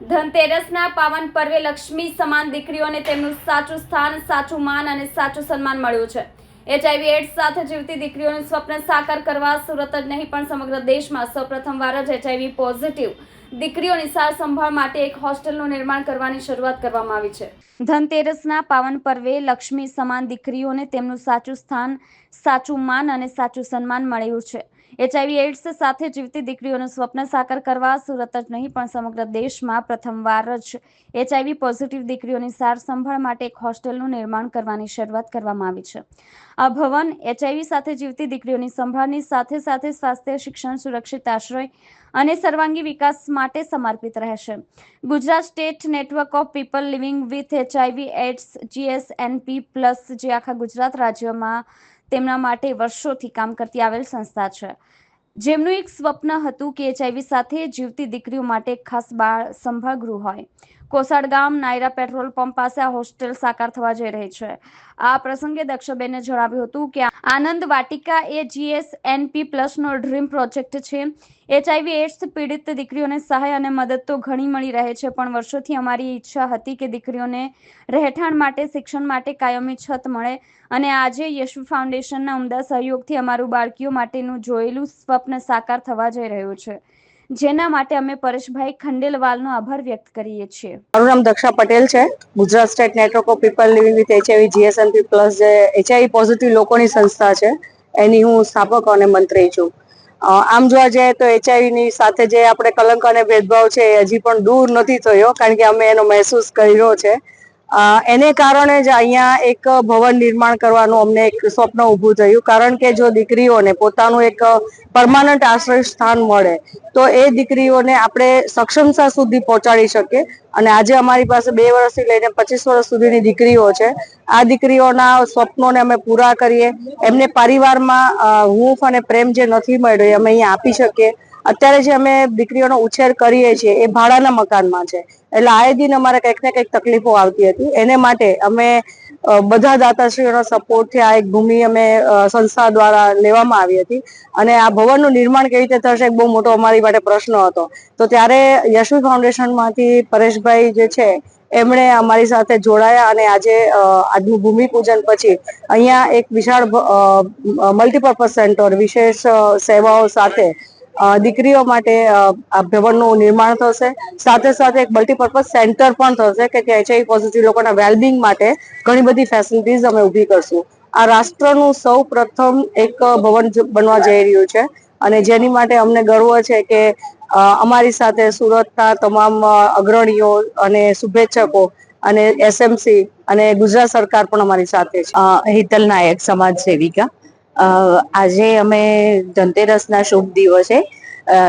ધનતેરસના પાવન પર્વે લક્ષ્મી સમાન દીકરીઓને તેમનું સાચું સ્થાન, સાચું માન અને સાચું સન્માન મળ્યું છે. એચઆઈવી એડ્સ સાથે જીવતી દીકરીઓનું સ્વપ્ન સાકાર કરવા સુરત જ નહીં પણ સમગ્ર દેશમાં સૌપ્રથમવાર જ એચઆઈવી પોઝિટિવ દીકરીઓની સાર સંભાળ માટે એક હોસ્ટેલનું નિર્માણ કરવાની શરૂઆત કરવામાં આવી છે. ધનતેરસના પાવન પર્વે લક્ષ્મી સમાન દીકરીઓને તેમનું સાચું સ્થાન, સાચું માન અને સાચું સન્માન મળ્યું છે. એચઆઈવી એડ્સ સાથે જીવતી દીકરીઓનું સ્વપ્ન સાકાર કરવા સુરત જ નહીં, પણ સમગ્ર દેશમાં પ્રથમવાર જ એચઆઈવી પોઝિટિવ દીકરીઓની સાર સંભાળ માટે એક હોસ્ટેલનું નિર્માણ કરવાની શરૂઆત કરવામાં આવી છે. આ ભવન એચઆઈવી સાથે જીવતી દીકરીઓની સંભાળની સાથે સાથે સ્વાસ્થ્ય, શિક્ષણ, સુરક્ષિત આશ્રય અને સર્વાંગી વિકાસ માટે સમર્પિત રહેશે. Gujarat state network of people living with HIV AIDS GSNP plus જે આખા ગુજરાત રાજ્યમાં તેમના માટે વર્ષોથી કામ કરતી આવેલ સંસ્થા છે. જેમનું એક સ્વપ્ન હતું કે એચઆઈવી સાથે જીવતી દીકરીઓ માટે ખાસ બાળ સંભાળ ગૃહ હોય. કોસાડ ગામ નાયરા પેટ્રોલ પંપ પાસે આ હોસ્ટેલ સાકાર થવા જઈ રહી છે. આ પ્રસંગે દક્ષબેને જણાવ્યું હતું કે આનંદ વાટિકા એ જીએસએનપી પ્લસનો ડ્રીમ પ્રોજેક્ટ છે. એચઆઈવી એડ્સ પીડિત દીકરીઓને સહાય અને મદદ તો ઘણી મળી રહે છે, પણ વર્ષોથી અમારી ઈચ્છા હતી કે દીકરીઓને રહેઠાણ માટે, શિક્ષણ માટે કાયમી છત મળે અને આજે યશુ ફાઉન્ડેશનના ઉમદા સહયોગથી અમારું બાળકીઓ માટેનું જોયેલું સ્વપ્ન સાકાર થવા જઈ રહ્યું છે. જેના માટે અમે પરેશભાઈ ખંડેલવાલનો આભાર વ્યક્ત કરીએ છીએ. મારું નામ દક્ષા પટેલ છે. Gujarat state network of people living with HIV GSMP plus જે એચઆઈવી પોઝિટિવ લોકોની સંસ્થા છે, એની હું સ્થાપક અને મંત્રી છું. આમ જોવા જઈએ તો એચઆઈવી ની સાથે જે આપણે કલંક અને ભેદભાવ છે એ હજી પણ દૂર નથી થયો, કારણ કે અમે એનો મહેસૂસ કર્યો છે. એને કારણે જ અહીંયા એક ભવન નિર્માણ કરવાનું અમને એક સ્વપ્ન ઊભું થયું. કારણ કે જો દીકરીઓને પોતાનું એક પરમાનન્ટ આશ્રય સ્થાન મળે, તો એ દીકરીઓને આપણે સક્ષમતા સુધી પહોંચાડી શકીએ. અને આજે અમારી પાસે બે વર્ષથી લઈને પચીસ વર્ષ સુધીની દીકરીઓ છે. આ દીકરીઓના સ્વપ્નોને અમે પૂરા કરીએ. એમને પરિવારમાં હૂંફ અને પ્રેમ જે નથી મળ્યો એ અમે અહીંયા આપી શકીએ. અત્યારે જે અમે દીકરીઓનો ઉછેર કરીએ છીએ એ ભાડાના મકાનમાં છે. એટલે આએ દિન અમારે કંઈક ને કંઈક તકલીફો આવતી હતી. એને માટે અમે બધા દાતાશ્રીઓના સપોર્ટથી આ એક ભૂમિ અમે સંસ્થા દ્વારા લેવામાં આવી હતી. અને આ ભવનનું નિર્માણ કેવી રીતે થશે એક બહુ મોટો અમારી માટે પ્રશ્ન હતો. તો ત્યારે યશવી ફાઉન્ડેશનમાંથી પરેશભાઈ જે છે, એમણે અમારી સાથે જોડાયા અને આજે આજનું ભૂમિપૂજન પછી અહીંયા એક વિશાળ મલ્ટીપર્પઝ સેન્ટર વિશેષ સેવાઓ સાથે દીકરીઓ માટે આ ભવનનું નિર્માણ થશે. સાથે સાથે એક મલ્ટીપર્પઝ સેન્ટર પણ થશે કે એચઆઈ પોઝિટિવ લોકોના વેલબિંગ માટે ઘણી બધી ફેસિલિટીઝ અમે ઊભી કરશું. આ રાષ્ટ્રનું સૌ પ્રથમ એક ભવન બનવા જઈ રહ્યું છે અને જેની માટે અમને ગર્વ છે કે અમારી સાથે સુરતના તમામ અગ્રણીઓ અને શુભેચ્છકો અને એસએમસી અને ગુજરાત સરકાર પણ અમારી સાથે છે. હિતલ નાયક સમાજ સેવિકા આજે અમે ધનતેરસના શુભ દિવસે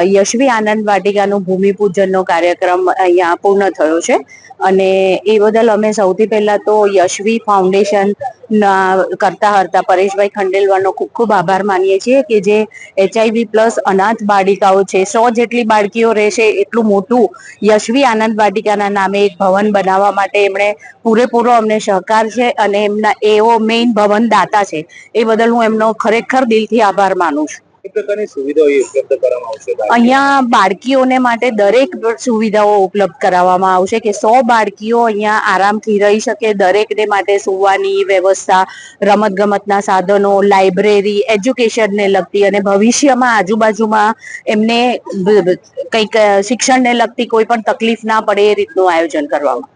યશવી આનંદ વાટિકાનું ભૂમિપૂજનનો કાર્યક્રમ અહીંયા પૂર્ણ થયો છે. અને એ બદલ અમે સૌથી પહેલા તો યશવી ફાઉન્ડેશન કરતા હરતા પરેશભાઈ ખંડેલવાનો ખૂબ ખૂબ આભાર માનીએ છીએ કે જે એચઆઈવી પ્લસ અનાથ બાળિકાઓ છે, સો જેટલી બાળકીઓ રહેશે એટલું મોટું યશવી આનંદ વાટિકાના નામે એક ભવન બનાવવા માટે એમણે પૂરેપૂરો અમને સહકાર છે અને એમના એઓ મેઇન ભવન દાતા છે. એ બદલ હું એમનો ખરેખર દિલથી આભાર માનું છું. અહીંયા બાળકીઓને માટે દરેક સુવિધાઓ ઉપલબ્ધ કરાવવામાં આવશે કે સો બાળકીઓ અહીંયા આરામથી રહી શકે દરેકને માટે સુવાની વ્યવસ્થા રમત ગમતના સાધનો, લાઇબ્રેરી, એજ્યુકેશનને લગતી અને ભવિષ્યમાં આજુબાજુમાં એમને કંઈક શિક્ષણને લગતી કોઈ પણ તકલીફ ના પડે એ રીતનું આયોજન કરવામાં